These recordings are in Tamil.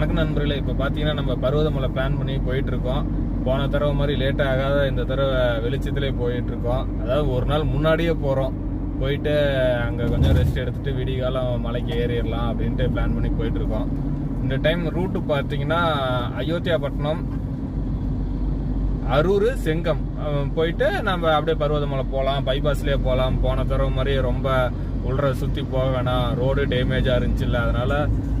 வணக்கம் நண்பர்களே. இப்போ பார்த்தீங்கன்னா நம்ம பருவதமலை பிளான் பண்ணி போயிட்டு இருக்கோம் போன தடவை மாதிரி லேட் ஆகாத இந்த தடவை வெளிச்சத்திலே போயிட்டு இருக்கோம் அதாவது ஒரு நாள் முன்னாடியே போகிறோம் போயிட்டு அங்கே கொஞ்சம் ரெஸ்ட் எடுத்துட்டு விடிகாலம் மலைக்கு ஏறிடலாம் அப்படின்ட்டு பிளான் பண்ணி போயிட்டு இருக்கோம் இந்த டைம் ரூட்டு பார்த்தீங்கன்னா அயோத்தியாபட்டினம் அரூர் செங்கம். போயிட்டு நம்ம அப்படியே பருவதமலை போகலாம் பைபாஸ்லேயே போகலாம் போன தடவை மாதிரி ரொம்ப உள்ள சுற்றி போக வேணாம். ரோடு டேமேஜாக இருந்துச்சுல்ல அதனால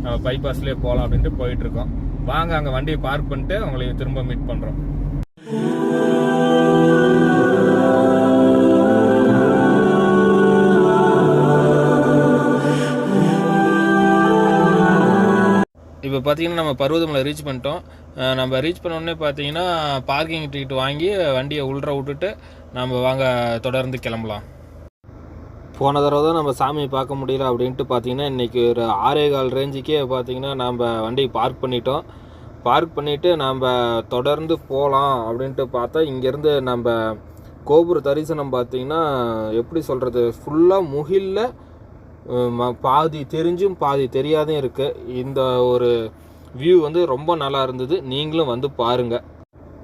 நம்ம பைபாஸ்லேயே போகலாம் அப்படின்ட்டு போயிட்டு இருக்கோம் வாங்க அங்கே வண்டியை பார்க் பண்ணிட்டு உங்களை திரும்ப மீட் பண்ணுறோம் இப்போ பார்த்தீங்கன்னா நம்ம பருவதமலை ரீச் பண்ணிட்டோம். நம்ம ரீச் பண்ணோடனே பார்த்தீங்கன்னா பார்க்கிங் டிக்கெட் வாங்கி வண்டியை உள்ற விட்டுட்டு நம்ம வாங்க தொடர்ந்து கிளம்பலாம். போன தடவை தான் நம்ம சாமியை பார்க்க முடியல அப்படின்ட்டு பார்த்தீங்கன்னா இன்றைக்கி ஒரு ஆறே கால் ரேஞ்சுக்கே பார்த்தீங்கன்னா நம்ம வண்டியை பார்க் பண்ணிட்டோம். பார்க் பண்ணிவிட்டு நம்ம தொடர்ந்து போகலாம் அப்படின்ட்டு பார்த்தா இங்கேருந்து நம்ம கோபுர தரிசனம் பார்த்தீங்கன்னா எப்படி சொல்கிறது ஃபுல்லாக முகிலில் ம- பாதி தெரிஞ்சும் பாதி தெரியாதும் இருக்குது இந்த ஒரு வியூ வந்து ரொம்ப நல்லா இருந்தது. நீங்களும் வந்து பாருங்கள்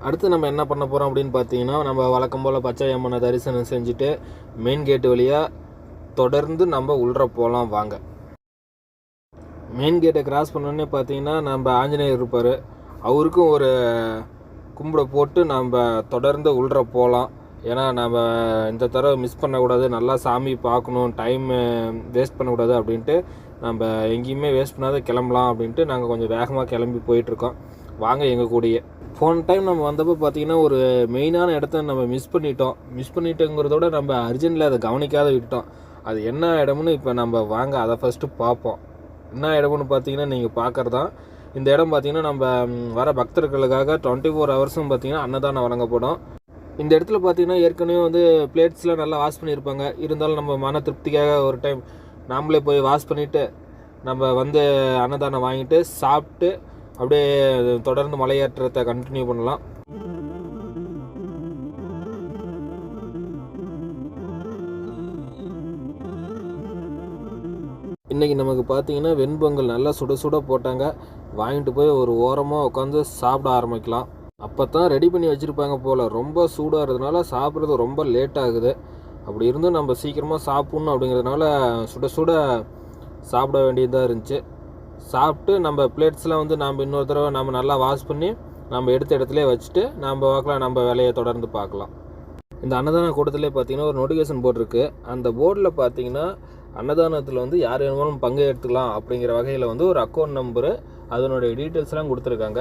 அடுத்து நம்ம என்ன பண்ண போகிறோம் அப்படின்னு பார்த்தீங்கன்னா நம்ம வழக்கம் போல் பச்சை அம்மனை தரிசனம் செஞ்சுட்டு மெயின் கேட்டு வழியாக தொடர்ந்து நம்ம உள்ற போகலாம் வாங்க. மெயின் கேட்டை கிராஸ் பண்ணோடனே பார்த்தீங்கன்னா நம்ம ஆஞ்சநேயர் இருப்பார். அவருக்கும் ஒரு கும்பிட போட்டு நம்ம தொடர்ந்து உள்ற போகலாம் ஏன்னா நம்ம இந்த தடவை மிஸ் பண்ணக்கூடாது. நல்லா சாமி பார்க்கணும் டைம் வேஸ்ட் பண்ணக்கூடாது அப்படின்ட்டு நம்ம எங்கேயுமே வேஸ்ட் பண்ணாத கிளம்பலாம் அப்படின்ட்டு நாங்கள் கொஞ்சம் வேகமாக கிளம்பி போயிட்டுருக்கோம். வாங்க எங்கள் கூடயே. போன டைம் நம்ம வந்தப்போ பார்த்தீங்கன்னா ஒரு மெயினான இடத்த நம்ம மிஸ் பண்ணிட்டோம். மிஸ் பண்ணிட்டோங்கிறத விட நம்ம அர்ஜென்ட்டில் அதை கவனிக்காத விட்டுட்டோம். அது என்ன இடம்னு இப்போ நம்ம வாங்க அதை ஃபஸ்ட்டு பார்ப்போம். என்ன இடம்னு பார்த்தீங்கன்னா நீங்கள் பார்க்குறதான் இந்த இடம் பார்த்தீங்கன்னா நம்ம வர பக்தர்களுக்காக டுவெண்ட்டி ஃபோர் ஹவர்ஸும் பார்த்தீங்கன்னா அன்னதானம் வழங்கப்படும். இந்த இடத்துல பார்த்தீங்கன்னா ஏற்கனவே வந்து பிளேட்ஸ்லாம் நல்லா வாஷ் பண்ணியிருப்பாங்க. இருந்தாலும் நம்ம மன திருப்திக்காக ஒரு டைம் நாமளே போய் வாஷ் பண்ணிவிட்டு நம்ம வந்து அன்னதானம் வாங்கிட்டு சாப்பிட்டு அப்படியே தொடர்ந்து மலையேற்றத்தை கண்டினியூ பண்ணலாம். இன்றைக்கி நமக்கு பார்த்தீங்கன்னா வெண்பொங்கல் நல்லா சுட சுட போட்டாங்க. வாங்கிட்டு போய் ஒரு ஓரமாக உட்காந்து சாப்பிட ஆரம்பிக்கலாம். அப்போ தான் ரெடி பண்ணி வச்சுருப்பாங்க போல். ரொம்ப சூடாக இருந்ததுனால சாப்பிட்றது ரொம்ப லேட் ஆகுது. அப்படி இருந்தும் நம்ம சீக்கிரமாக சாப்பிட்ணும் அப்படிங்கிறதுனால சுட சுட சாப்பிட வேண்டியதாக இருந்துச்சு. சாப்பிட்டு நம்ம பிளேட்ஸ்லாம் வந்து நம்ம இன்னொரு தடவை நம்ம நல்லா வாஷ் பண்ணி நம்ம எடுத்த இடத்துல வச்சுட்டு நம்ம பார்க்கலாம் நம்ம வேலையை தொடர்ந்து பார்க்கலாம். இந்த அன்னதான கூட்டத்திலே பார்த்தீங்கன்னா ஒரு நோட்டிஃபிகேஷன் போர்டு இருக்குது அந்த போர்டில் பார்த்தீங்கன்னா அன்னதானத்தில் வந்து யார் வேணுமாலும் பங்கு எடுத்துக்கலாம் அப்படிங்கிற வகையில் வந்து ஒரு அக்கௌண்ட் நம்பரு அதனுடைய டீட்டெயில்ஸ்லாம் கொடுத்துருக்காங்க.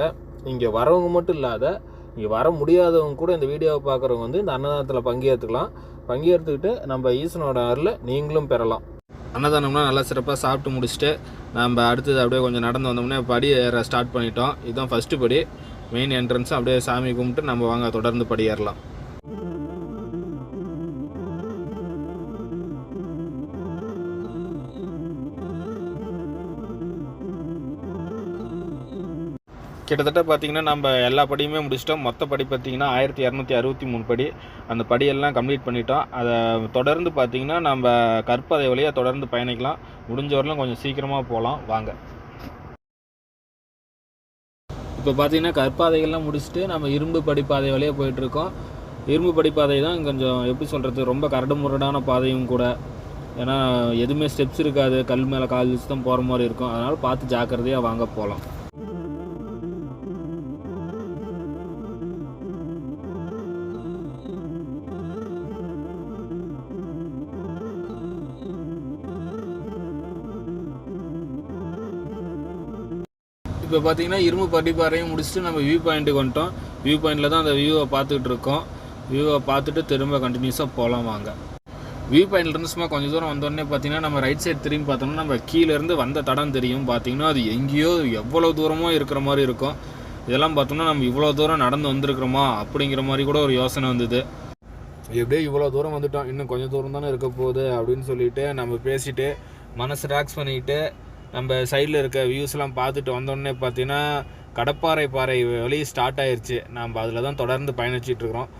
இங்கே வரவங்க மட்டும் இல்லாத இங்கே வர முடியாதவங்க கூட இந்த வீடியோவை பார்க்குறவங்க வந்து இந்த அன்னதானத்தில் பங்கேற்றுக்கலாம் பங்கேற்றுக்கிட்டு நம்ம ஈசனோட அருளில் நீங்களும் பெறலாம். அன்னதானம்னா நல்லா சிறப்பாக சாப்பிட்டு முடிச்சுட்டு நம்ம அடுத்தது அப்படியே கொஞ்சம் நடந்து வந்தோம்னா படி ஏற ஸ்டார்ட் பண்ணிட்டோம். இதுதான் ஃபஸ்ட்டு படி. மெயின் என்ட்ரன்ஸ் அப்படியே சாமி கும்பிட்டு நம்ம வாங்க தொடர்ந்து படி கிட்டத்தட்ட பார்த்தீங்கன்னா நம்ம எல்லா படியுமே முடிச்சிட்டோம். மொத்த படி பார்த்தீங்கன்னா ஆயிரத்தி இரநூத்தி அறுபத்தி மூணு படி. அந்த படியெல்லாம் கம்ப்ளீட் பண்ணிட்டோம். அதை தொடர்ந்து பார்த்தீங்கன்னா நம்ம கற்பதை வழியாக தொடர்ந்து பயணிக்கலாம். முடிஞ்சவரெலாம் கொஞ்சம் சீக்கிரமாக போகலாம் வாங்க. இப்போ பார்த்தீங்கன்னா கற்பாதைகள்லாம் முடிச்சுட்டு நம்ம இரும்பு படிப்பாதை வழியாக போயிட்டுருக்கோம். இரும்பு படிப்பாதை தான் கொஞ்சம் எப்படி சொல்கிறது ரொம்ப கரடு முரடான பாதையும் கூட. ஏன்னா எதுவுமே ஸ்டெப்ஸ் இருக்காது. கல் மேலே கால் வச்சு தான் போகிற மாதிரி இருக்கும். அதனால் பார்த்து ஜாக்கிரதையாக வாங்க போகலாம் இப்போ பார்த்தீங்கன்னா இரும்பு படிப்பாறையும் முடிச்சுட்டு நம்ம வியூ பாயிண்ட்டுக்கு வந்துட்டோம். வியூ பாயிண்டில் தான் அந்த வியூவை பார்த்துக்கிட்டு இருக்கோம். வியூவை பார்த்துட்டு திரும்ப கண்டினியூஸாக போகலாம் வாங்க. வியூ பாயிண்ட்லேருந்து சும்மா கொஞ்சம் தூரம் வந்தோடனே பார்த்தீங்கன்னா நம்ம ரைட் சைடு திரும்பி பார்த்தோம்னா நம்ம கீழேருந்து வந்த தடம் தெரியும். பார்த்தீங்கன்னா அது எங்கேயோ எவ்வளோ தூரமோ இருக்கிற மாதிரி இருக்கும். இதெல்லாம் பார்த்தோம்னா நம்ம இவ்வளோ தூரம் நடந்து வந்திருக்கிறோமா அப்படிங்கிற மாதிரி கூட ஒரு யோசனை வந்தது. எப்படியே இவ்வளோ தூரம் வந்துட்டோம். இன்னும் கொஞ்சம் தூரம் தானே இருக்க போகுது அப்படின்னு சொல்லிட்டு நம்ம பேசிட்டு மனசு ரிலாக்ஸ் பண்ணிக்கிட்டு நம்ம சைடில் இருக்க வியூஸ்லாம் பார்த்துட்டு வந்தோடனே பார்த்தீங்கன்னா கடப்பாறை பாறை வழி ஸ்டார்ட் ஆயிடுச்சு நம்ம அதில் தான் தொடர்ந்து பயணிச்சிட்டு இருக்கிறோம்.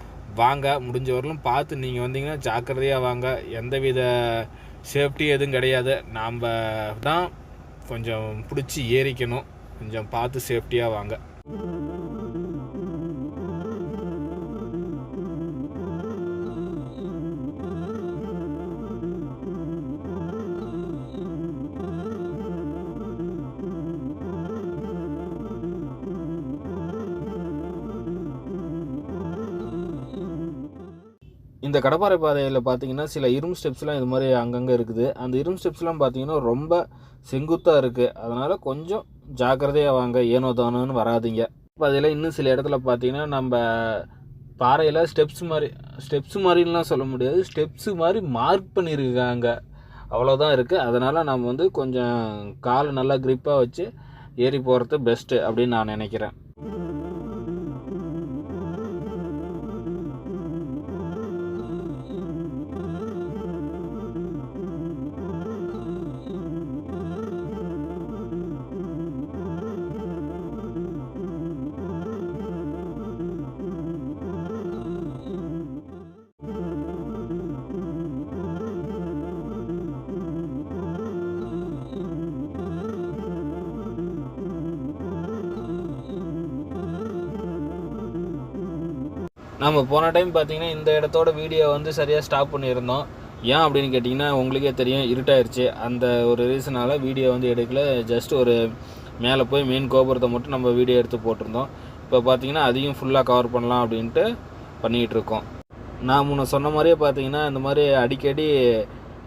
வாங்க முடிஞ்ச வரலும் பார்த்து நீங்கள் வந்தீங்கன்னா ஜாக்கிரதையாக வாங்க. எந்தவித சேஃப்டி எதுவும் கிடையாது. நாம் தான் கொஞ்சம் பிடிச்சி ஏறிக்கணும். கொஞ்சம் பார்த்து சேஃப்டியாக வாங்க. இந்த கடப்பாறை பாதையில் பார்த்தீங்கன்னா சில இரும்பு ஸ்டெப்ஸ்லாம் இது மாதிரி அங்கங்கே இருக்குது. அந்த இரும்பு ஸ்டெப்ஸ்லாம் பார்த்தீங்கன்னா ரொம்ப செங்குத்தாக இருக்குது அதனால் கொஞ்சம் ஜாக்கிரதையாக வாங்க. ஏனோ தானோன்னு வராதீங்க. பாதையில் இன்னும் சில இடத்துல பார்த்தீங்கன்னா நம்ம பாறையில் ஸ்டெப்ஸ் மாதிரி ஸ்டெப்ஸ் மாதிரிலாம் சொல்ல முடியாது. ஸ்டெப்ஸு மாதிரி மார்க் பண்ணியிருக்காங்க அவ்வளோதான் இருக்குது அதனால் நம்ம வந்து கொஞ்சம் காலை நல்லா க்ரிப்பாக வச்சு ஏறி போகிறது பெஸ்ட்டு அப்படின்னு நான் நினைக்கிறேன். நம்ம போன டைம் பார்த்தீங்கன்னா இந்த இடத்தோட வீடியோ வந்து சரியாக ஸ்டாப் பண்ணியிருந்தோம். ஏன் அப்படின்னு கேட்டிங்கன்னா உங்களுக்கே தெரியும் இருட்டாயிருச்சு. அந்த ஒரு ரீசனால் வீடியோ வந்து எடுக்கல. ஜஸ்ட் ஒரு மேலே போய் மெயின் கோபுரத்தை மட்டும் நம்ம வீடியோ எடுத்து போட்டிருந்தோம். இப்போ பார்த்தீங்கன்னா அதையும் ஃபுல்லாக கவர் பண்ணலாம் அப்படின்ட்டு பண்ணிகிட்டு இருக்கோம் நான் முன்ன சொன்ன மாதிரியே பார்த்தீங்கன்னா இந்த மாதிரி அடிக்கடி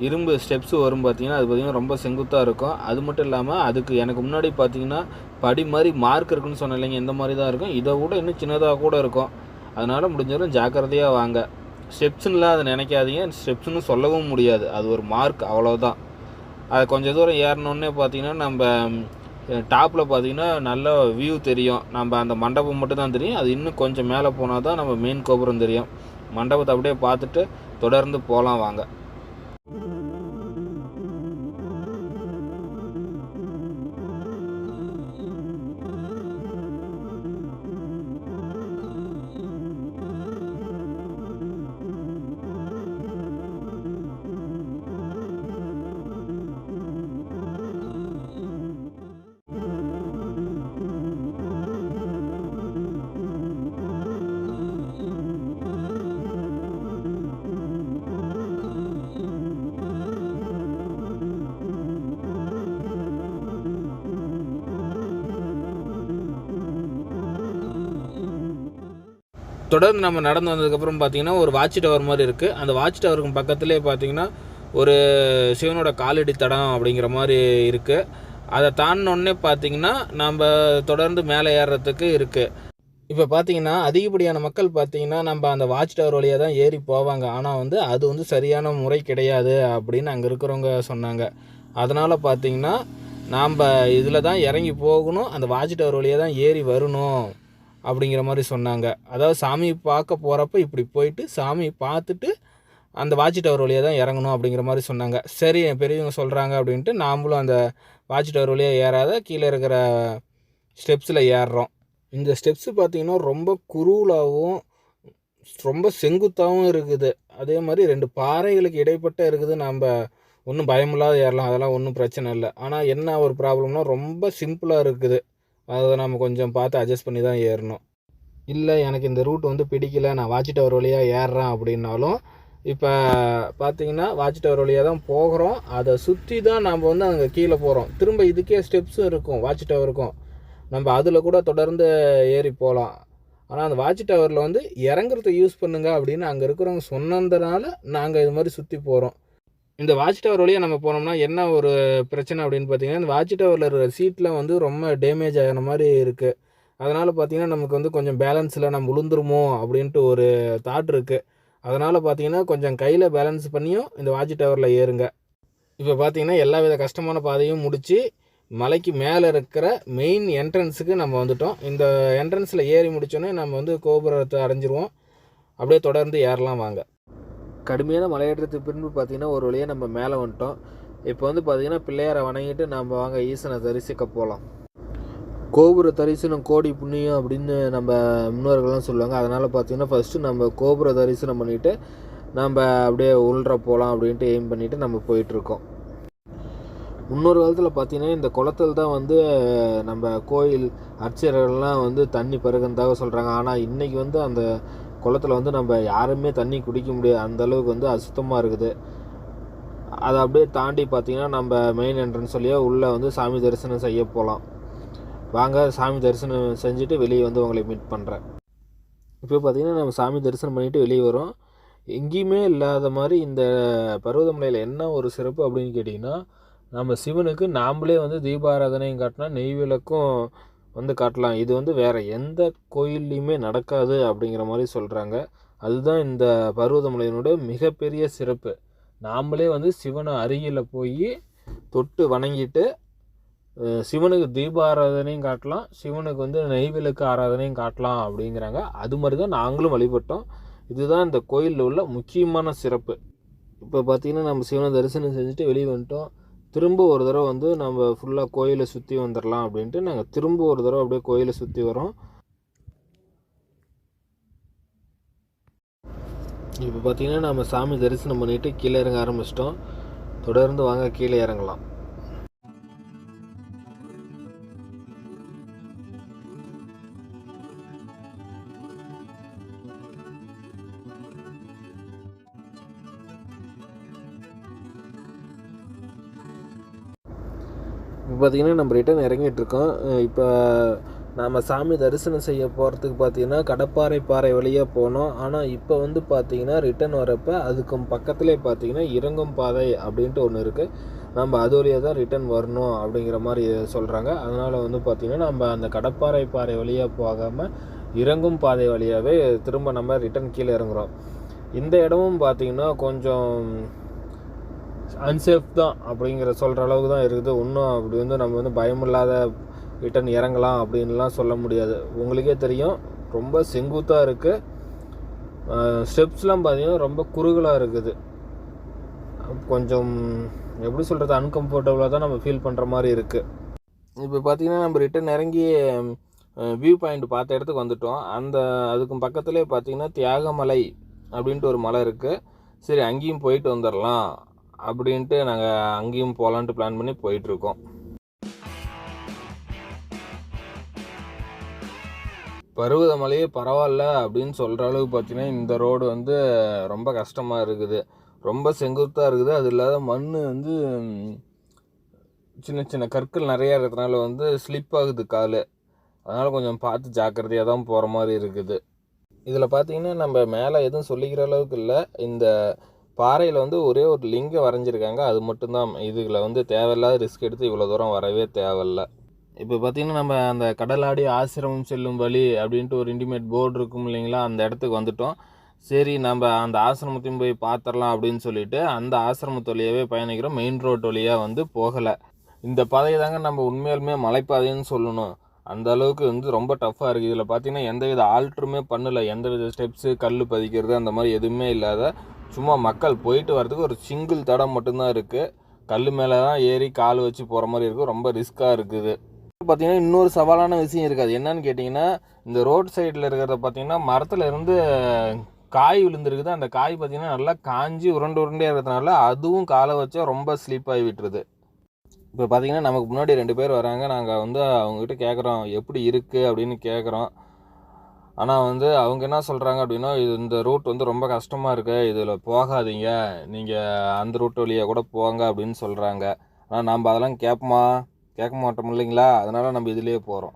இரும்பு ஸ்டெப்ஸ் வரும் பார்த்தீங்கன்னா அது பார்த்தீங்கன்னா ரொம்ப செங்குத்தாக இருக்கும். அது மட்டும் இல்லாமல் அதுக்கு எனக்கு முன்னாடி பார்த்தீங்கன்னா படி மாதிரி மார்க் இருக்குன்னு சொன்னேன் இல்லைங்க இந்த மாதிரி தான் இருக்கும். இதை விட இன்னும் சின்னதாக கூட இருக்கும். அதனால் முடிஞ்சாலும் ஜாக்கிரதையாக வாங்க. ஸ்டெப்ஸுன்னெலாம் அதை நினைக்காதீங்க. ஸ்டெப்ஸ்னு சொல்லவும் முடியாது. அது ஒரு மார்க் அவ்வளோதான் அது கொஞ்சம் தூரம் ஏறினோடனே பார்த்தீங்கன்னா நம்ம டாப்பில் பார்த்தீங்கன்னா நல்ல வியூ தெரியும். நம்ம அந்த மண்டபம் மட்டும் தான் தெரியும். அது இன்னும் கொஞ்சம் மேலே போனால் தான் நம்ம மெயின் கோபுரம் தெரியும். மண்டபத்தை அப்படியே பார்த்துட்டு தொடர்ந்து போகலாம் வாங்க. தொடர்ந்து நம்ம நடந்து வந்ததுக்கப்புறம் பார்த்தீங்கன்னா ஒரு வாட்ச் டவர் மாதிரி இருக்குது அந்த வாட்ச் டவருக்கு பக்கத்துலேயே பார்த்தீங்கன்னா ஒரு சிவனோட காலடி தடம் அப்படிங்கிற மாதிரி இருக்குது அதை தாண்டினோடனே பார்த்தீங்கன்னா நம்ம தொடர்ந்து மேலே ஏறுறதுக்கு இருக்குது இப்போ பார்த்தீங்கன்னா அதிகப்படியான மக்கள் பார்த்தீங்கன்னா நம்ம அந்த வாட்ச் டவர் வழியாக தான் ஏறி போவாங்க. ஆனால் வந்து அது வந்து சரியான முறை கிடையாது அப்படின்னு அங்கே இருக்கிறவங்க சொன்னாங்க. அதனால் பார்த்தீங்கன்னா நாம் இதில் தான் இறங்கி போகணும். அந்த வாட்ச் டவர் வழியாக தான் ஏறி வரணும். அப்படிங்கிற மாதிரி சொன்னாங்க. அதாவது சாமி பார்க்க போகிறப்ப இப்படி போயிட்டு சாமி பார்த்துட்டு அந்த வாட்ச் டவர் வழியாக தான் இறங்கணும் அப்படிங்கிற மாதிரி சொன்னாங்க. சரி என் பெரியவங்க சொல்கிறாங்க அப்படின்ட்டு நாமளும் அந்த வாட்ச் டவர் வழியாக ஏறாத கீழே இருக்கிற ஸ்டெப்ஸில் ஏறுறோம். இந்த ஸ்டெப்ஸு பார்த்திங்கன்னா ரொம்ப குருளாகவும் ரொம்ப செங்குத்தாகவும் இருக்குது. அதே மாதிரி ரெண்டு பாறைகளுக்கு இடைப்பட்ட இருக்குது. நாம் ஒன்றும் பயமில்லாத ஏறலாம். அதெல்லாம் ஒன்றும் பிரச்சனை இல்லை. ஆனால் என்ன ஒரு ப்ராப்ளம்னா ரொம்ப சிம்பிளாக இருக்குது. அதை நம்ம கொஞ்சம் பார்த்து அட்ஜஸ்ட் பண்ணி தான் ஏறணும். இல்லை எனக்கு இந்த ரூட் வந்து பிடிக்கல நான் வாட்ச் டவர் வழியாக ஏறுறேன் அப்படின்னாலும் இப்போ பார்த்தீங்கன்னா வாட்ச் டவர் வழியாக தான் போகிறோம். அதை சுற்றி தான் நம்ம வந்து அங்கே கீழே போகிறோம் திரும்ப இதுக்கே ஸ்டெப்ஸும் இருக்கும் வாட்ச் டவருக்கும் நம்ம அதில் கூட தொடர்ந்து ஏறி போகலாம். ஆனால் அந்த வாட்ச் டவரில் வந்து இறங்குறத யூஸ் பண்ணுங்க அப்படின்னு அங்கே இருக்கிறவங்க சொன்னதுனால நாங்கள் இது மாதிரி சுற்றி போகிறோம் இந்த வாட்ச் டவர் வழியாக நம்ம போனோம்னா என்ன ஒரு பிரச்சனை அப்படின்னு பார்த்தீங்கன்னா இந்த வாட்ச் டவரில் இருக்கிற சீட்டில் வந்து ரொம்ப டேமேஜ் ஆகின மாதிரி இருக்குது அதனால் பார்த்தீங்கன்னா நமக்கு வந்து கொஞ்சம் பேலன்ஸில் நம்ம விழுந்துருமோ அப்படின்ட்டு ஒரு தாட் இருக்குது அதனால் பார்த்தீங்கன்னா கொஞ்சம் கையில் பேலன்ஸ் பண்ணியும் இந்த வாட்ச் டவரில் ஏறுங்க. இப்போ பார்த்தீங்கன்னா எல்லா வித கஷ்டமான பாதையும் முடித்து மலைக்கு மேலே இருக்கிற மெயின் என்ட்ரன்ஸுக்கு நம்ம வந்துட்டோம். இந்த என்ட்ரன்ஸில் ஏறி முடித்தோன்னே நம்ம வந்து கோபுரத்தை அடைஞ்சிருவோம். அப்படியே தொடர்ந்து ஏறலாம் வாங்க. கடுமையான மலையேற்றத்துக்கு பின்பு பார்த்திங்கன்னா ஒரு வழியாக நம்ம மேலே வந்துட்டோம். இப்போ வந்து பார்த்திங்கன்னா பிள்ளையாரை வணங்கிட்டு நம்ம வாங்க ஈசனை தரிசிக்க போகலாம் கோபுர தரிசனம் கோடி புண்ணியம் அப்படின்னு நம்ம முன்னோர்கள்லாம் சொல்லுவாங்க. அதனால் பார்த்திங்கன்னா ஃபஸ்ட்டு நம்ம கோபுர தரிசனம் பண்ணிவிட்டு நம்ம அப்படியே உள்ற போகலாம் அப்படின்ட்டு எய்ம் பண்ணிவிட்டு நம்ம போயிட்டுருக்கோம். முன்னொரு காலத்தில் பார்த்தீங்கன்னா இந்த குளத்தில் தான் வந்து நம்ம கோயில் அர்ச்சகர்கள்லாம் வந்து தண்ணி பருகுனதாக சொல்கிறாங்க ஆனால் இன்றைக்கி வந்து அந்த குளத்துல வந்து நம்ம யாருமே தண்ணி குடிக்க முடியாது அந்த அளவுக்கு வந்து அசுத்தமாக இருக்குது. அதை அப்படியே தாண்டி பார்த்தீங்கன்னா நம்ம மெயின் என்ட்ரன்ஸ் வழியா உள்ளே வந்து சாமி தரிசனம் செய்ய போகலாம் வாங்க சாமி தரிசனம் செஞ்சுட்டு வெளியே வந்து உங்களை மீட் பண்ணுறேன் இப்போ பார்த்திங்கன்னா நம்ம சாமி தரிசனம் பண்ணிவிட்டு வெளியே வரோம். எங்கேயுமே இல்லாத மாதிரி இந்த பருவதமலையில் என்ன ஒரு சிறப்பு அப்படின்னு கேட்டிங்கன்னா நம்ம சிவனுக்கு நாம்ளே வந்து தீபாராதனையும் காட்டினா நெய் விளக்கும் வந்து காட்டலாம். இது வந்து வேறு எந்த கோயில்லையுமே நடக்காது அப்படிங்கிற மாதிரி சொல்கிறாங்க அதுதான் இந்த பர்வதமலையினுடைய மிகப்பெரிய சிறப்பு. நாமளே வந்து சிவனை அருகில் போய் தொட்டு வணங்கிட்டு சிவனுக்கு தீப ஆராதனையும் காட்டலாம். சிவனுக்கு வந்து நெய் விளக்கு ஆராதனையும் காட்டலாம் அப்படிங்கிறாங்க. அது மாதிரி தான் நாங்களும் வழிபட்டோம். இதுதான் இந்த கோயிலில் உள்ள முக்கியமான சிறப்பு. இப்போ பார்த்திங்கன்னா நம்ம சிவனை தரிசனம் செஞ்சுட்டு வெளியே வந்துட்டோம். திரும்ப ஒரு தடவை வந்து நம்ம ஃபுல்லாக கோயிலை சுற்றி வந்துடலாம் அப்படின்ட்டு நாங்கள் திரும்ப ஒரு தடவை அப்படியே கோயிலை சுற்றி வரோம். இப்போ பார்த்திங்கன்னா நம்ம சாமி தரிசனம் பண்ணிவிட்டு கீழே இறங்க ஆரம்பிச்சிட்டோம். தொடர்ந்து வாங்க கீழே இறங்கலாம். பார்த்தீங்கன்னா நம்ம ரிட்டர்ன் இறங்கிட்டுருக்கோம். இப்போ நாம் சாமி தரிசனம் செய்ய போகிறதுக்கு பார்த்தீங்கன்னா கடப்பாறை பாறை வழியாக போனோம். ஆனால் இப்போ வந்து பார்த்தீங்கன்னா ரிட்டர்ன் வரப்போ அதுக்கும் பக்கத்துலேயே பார்த்தீங்கன்னா இறங்கும் பாதை அப்படின்ட்டு ஒன்று இருக்குது நம்ம அது வழியாக தான் ரிட்டர்ன் வரணும் அப்படிங்கிற மாதிரி சொல்கிறாங்க அதனால் வந்து பார்த்திங்கன்னா நம்ம அந்த கடப்பாறை பாறை வழியாக போகாமல் இறங்கும் பாதை வழியாகவே திரும்ப நம்ம ரிட்டர்ன் கீழே இறங்குறோம். இந்த இடமும் பார்த்திங்கன்னா கொஞ்சம் அன்சேஃப் தான் அப்படிங்கிற சொல்கிற அளவுக்கு தான் இருக்குது. இன்னும் அப்படி வந்து நம்ம வந்து பயமில்லாத ரிட்டன் இறங்கலாம் அப்படின்லாம் சொல்ல முடியாது. உங்களுக்கே தெரியும் ரொம்ப செங்குத்தாக இருக்குது ஸ்டெப்ஸ்லாம் பார்த்தீங்கன்னா ரொம்ப குறுகலாக இருக்குது. கொஞ்சம் எப்படி சொல்கிறது அன்கம்ஃபர்டபுளாக தான் நம்ம ஃபீல் பண்ணுற மாதிரி இருக்குது இப்போ பார்த்தீங்கன்னா நம்ம ரிட்டன் இறங்கி வியூ பாயிண்ட் பார்த்த இடத்துக்கு வந்துட்டோம். அந்த அதுக்கு பக்கத்துலேயே பார்த்தீங்கன்னா தியாகமலை அப்படின்ட்டு ஒரு மலை இருக்குது சரி அங்கேயும் போயிட்டு வந்துடலாம் அப்படின்ட்டு நாங்கள் அங்கேயும் போகலான்ட்டு பிளான் பண்ணி போயிட்டுருக்கோம். பருவதமலையே பரவாயில்ல அப்படின்னு சொல்கிற அளவுக்கு பார்த்தீங்கன்னா இந்த ரோடு வந்து ரொம்ப கஷ்டமாக இருக்குது. ரொம்ப செங்குத்தாக இருக்குது. அது இல்லாத மண் வந்து சின்ன சின்ன கற்கள் நிறையா இருக்கிறதுனால வந்து ஸ்லிப் ஆகுது கால். அதனால் கொஞ்சம் பார்த்து ஜாக்கிரதையாக தான் போகிற மாதிரி இருக்குது. இதில் பார்த்தீங்கன்னா நம்ம மேலே எதுவும் சொல்லிக்கிற அளவுக்கு இல்லை. இந்த பாறையில் வந்து ஒரே ஒரு லிங்கம் வரைஞ்சிருக்காங்க. அது மட்டும்தான். இதில் வந்து தேவையில்லாத ரிஸ்க் எடுத்து இவ்வளோ தூரம் வரவே தேவையில்ல. இப்போ பார்த்தீங்கன்னா நம்ம அந்த கடலாடி ஆசிரமம் செல்லும் வழி அப்படின்ட்டு ஒரு இன்டிமேட் போர்டு இருக்கும் இல்லைங்களா? அந்த இடத்துக்கு வந்துட்டோம். சரி நம்ம அந்த ஆசிரமத்தையும் போய் பார்த்துடலாம் அப்படின்னு சொல்லிட்டு அந்த ஆசிரமத்து வழியாகவே பயணிக்கிறோம். மெயின் ரோட் வழியாக வந்து போகலை. இந்த பாதையை தாங்க நம்ம உண்மையாலுமே மலைப்பாதைன்னு சொல்லணும். அந்த அளவுக்கு வந்து ரொம்ப டஃப்பாக இருக்குது இதில் பார்த்தீங்கன்னா எந்தவித ஆல்ட்ருமே பண்ணல. எந்தவித ஸ்டெப்ஸு கல் பதிக்கிறது அந்த மாதிரி எதுவுமே இல்லாத சும்மா மக்கள் போயிட்டு வரதுக்கு ஒரு சிங்கிள் தடம் மட்டும்தான் இருக்குது கல் மேலே தான் ஏறி கால் வச்சு போகிற மாதிரி இருக்கும் ரொம்ப ரிஸ்க்காக இருக்குது. பார்த்தீங்கன்னா இன்னொரு சவாலான விஷயம் இருக்காது. என்னன்னு கேட்டிங்கன்னா இந்த ரோட் சைடில் இருக்கிறத பார்த்தீங்கன்னா மரத்தில் இருந்து காய் விழுந்துருக்குது. அந்த காய் பார்த்தீங்கன்னா நல்லா காஞ்சி உருண்டு உருண்டையாக இருக்கிறதுனால அதுவும் காலை வச்சா ரொம்ப ஸ்லீப்பாகி ஆகி விட்டுருது. இப்போ பார்த்தீங்கன்னா நமக்கு முன்னாடி ரெண்டு பேர் வராங்க. நாங்கள் வந்து அவங்ககிட்ட கேட்குறோம் எப்படி இருக்குது அப்படின்னு கேட்குறோம் ஆனால் வந்து அவங்க என்ன சொல்கிறாங்க அப்படின்னா இது இந்த ரூட் வந்து ரொம்ப கஷ்டமாக இருக்குது இதில் போகாதீங்க. நீங்கள் அந்த ரூட் வழியாக கூட போங்க அப்படின்னு சொல்கிறாங்க ஆனால் நம்ம அதெல்லாம் கேட்போமா கேட்க மாட்டோம் இல்லைங்களா? அதனால் நம்ம இதுலேயே போகிறோம்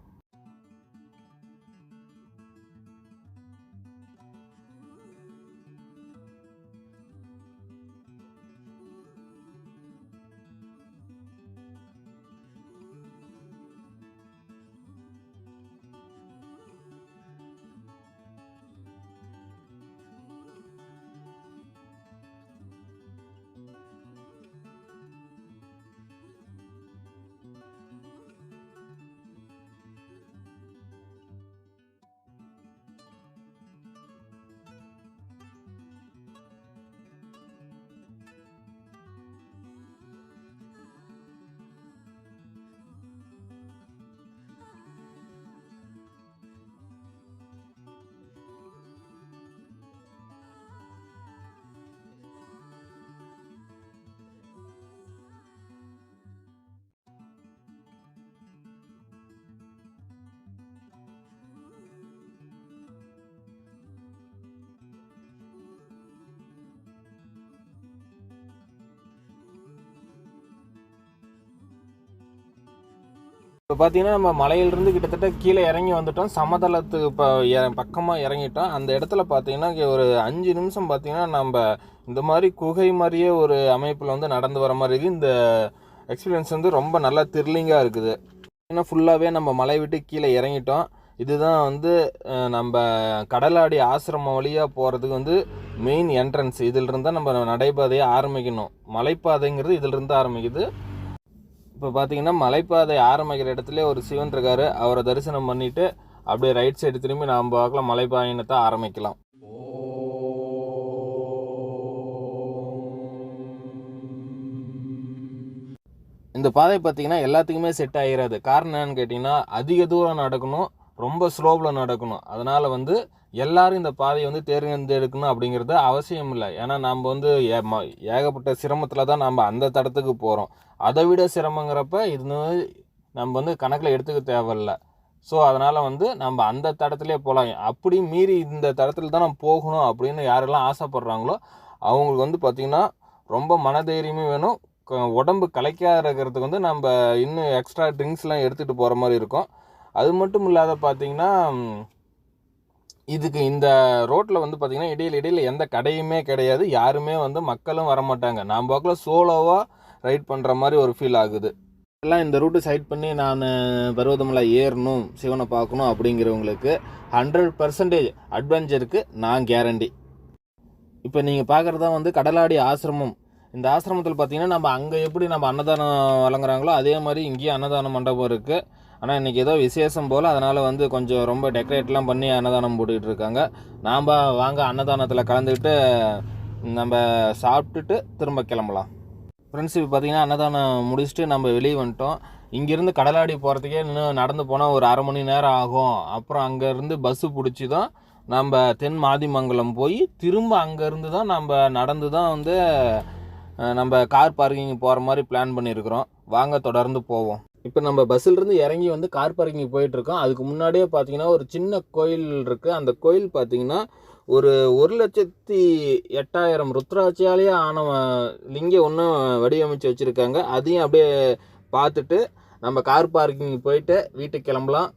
இப்போ பார்த்தீங்கன்னா நம்ம மலையிலிருந்து கிட்டத்தட்ட கீழே இறங்கி வந்துட்டோம். சமதளத்துக்கு இப்போ பக்கமாக இறங்கிட்டோம். அந்த இடத்துல பார்த்தீங்கன்னா ஒரு அஞ்சு நிமிஷம் பார்த்தீங்கன்னா நம்ம இந்த மாதிரி குகை மாதிரியே ஒரு அமைப்பில் வந்து நடந்து வர மாதிரி இருக்குது. இந்த எக்ஸ்பீரியன்ஸ் வந்து ரொம்ப நல்லா த்ரில்லிங்காக இருக்குது. ஏன்னா ஃபுல்லாகவே நம்ம மலை விட்டு கீழே இறங்கிட்டோம். இதுதான் வந்து நம்ம கடலாடி ஆசிரமம் வழியாக போகிறதுக்கு வந்து மெயின் என்ட்ரன்ஸ் இதிலிருந்து தான் நம்ம நடைபாதையை ஆரம்பிக்கணும். மலைப்பாதைங்கிறது இதிலிருந்து ஆரம்பிக்குது. இப்போ பார்த்தீங்கன்னா மலைப்பாதை ஆரம்பிக்கிற இடத்துல ஒரு சிவன் இருக்காரு. அவரை தரிசனம் பண்ணிட்டு அப்படியே ரைட் சைடு திரும்பி நாம் பார்க்கலாம். மலைப்பாயணத்தை ஆரம்பிக்கலாம். இந்த பாதை பார்த்தீங்கன்னா எல்லாத்துக்குமே செட் ஆகிராது காரணம் என்னன்னு கேட்டிங்கன்னா அதிக தூரம் நடக்கணும் ரொம்ப ஸ்லோவில் நடக்கணும். அதனால் வந்து எல்லாரும் இந்த பாதையை வந்து தேர்ந்தெடுக்கணும் அப்படிங்கிறது அவசியம் இல்லை. ஏன்னா நம்ம வந்து ஏ- ம- ஏகப்பட்ட சிரமத்தில் தான் நம்ம அந்த தடத்துக்கு போகிறோம் அதை விட சிரமங்கிறப்ப இது நம்ம வந்து கணக்கில் எடுத்துக்க தேவையில்ல. ஸோ அதனால் வந்து நம்ம அந்த தடத்துலேயே போகலாம் அப்படி மீறி இந்த தடத்தில் தான் நம்ம போகணும் அப்படின்னு யாரெல்லாம் ஆசைப்படுறாங்களோ அவங்களுக்கு வந்து பார்த்திங்கன்னா ரொம்ப மனதைரியமே வேணும். க- உடம்பு கலைக்காத இருக்கிறதுக்கு வந்து நம்ம இன்னும் எக்ஸ்ட்ரா ட்ரிங்க்ஸ்லாம் எடுத்துகிட்டு போகிற மாதிரி இருக்கும். அது மட்டும் இல்லாத பார்த்தீங்கன்னா இதுக்கு இந்த ரோட்டில் வந்து பார்த்திங்கன்னா இடையில இடையில் எந்த கடையுமே கிடையாது. யாருமே வந்து மக்களும் வர மாட்டாங்க நான் பார்க்கல சோலோவாக ரைட் பண்ணுற மாதிரி ஒரு ஃபீல் ஆகுது. எல்லாம் இந்த ரூட்டு சைட் பண்ணி நான் பருவதமலை ஏறணும் சிவனை பார்க்கணும் அப்படிங்கிறவங்களுக்கு ஹண்ட்ரட் பர்சன்டேஜ் அட்வென்ச்சருக்கு நான் கேரண்டி இப்போ நீங்கள் பார்க்குறது தான் வந்து கடலாடி ஆசிரமம். இந்த ஆசிரமத்தில் பார்த்தீங்கன்னா நம்ம அங்கே எப்படி நம்ம அன்னதானம் வழங்குறாங்களோ அதே மாதிரி இங்கேயும் அன்னதான மண்டபம் இருக்குது ஆனால் இன்றைக்கி ஏதோ விசேஷம் போல் அதனால் வந்து கொஞ்சம் ரொம்ப டெக்கரேட்லாம் பண்ணி அன்னதானம் போட்டுக்கிட்டு இருக்காங்க நாம் வாங்க அன்னதானத்தில் கலந்துக்கிட்டு நம்ம சாப்பிட்டுட்டு திரும்ப கிளம்பலாம். ஃப்ரெண்ட்ஸ் இப்போ பார்த்தீங்கன்னா அன்னதானம் முடிச்சுட்டு நம்ம வெளியே வந்துட்டோம். இங்கேருந்து கடலாடி போகிறதுக்கே இன்னும் நடந்து போனால் ஒரு அரை மணி நேரம் ஆகும். அப்புறம் அங்கேருந்து பஸ்ஸு பிடிச்சி தான் நம்ம தென் மாதிமங்கலம் போய் திரும்ப அங்கேருந்து தான் நம்ம நடந்து தான் வந்து நம்ம கார் பார்க்கிங் போகிற மாதிரி பிளான் பண்ணியிருக்கிறோம். வாங்க தொடர்ந்து போவோம். இப்போ நம்ம பஸ்ஸிலிருந்து இறங்கி வந்து கார் பார்க்கிங் போயிட்டுருக்கோம் அதுக்கு முன்னாடியே பார்த்தீங்கன்னா ஒரு சின்ன கோயில் இருக்குது அந்த கோயில் பார்த்தீங்கன்னா ஒரு ஒரு லட்சத்தி எட்டாயிரம் ருத்ராட்சியாலேயே ஆன லிங்கம் ஒன்றும் வடிவமைச்சு வச்சுருக்காங்க. அதையும் அப்படியே பார்த்துட்டு நம்ம கார் பார்க்கிங் போயிட்டு வீட்டுக்கு கிளம்பலாம்.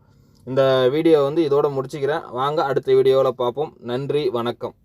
இந்த வீடியோ வந்து இதோட முடிச்சுக்கிறேன். வாங்க அடுத்த வீடியோவில் பார்ப்போம் நன்றி வணக்கம்.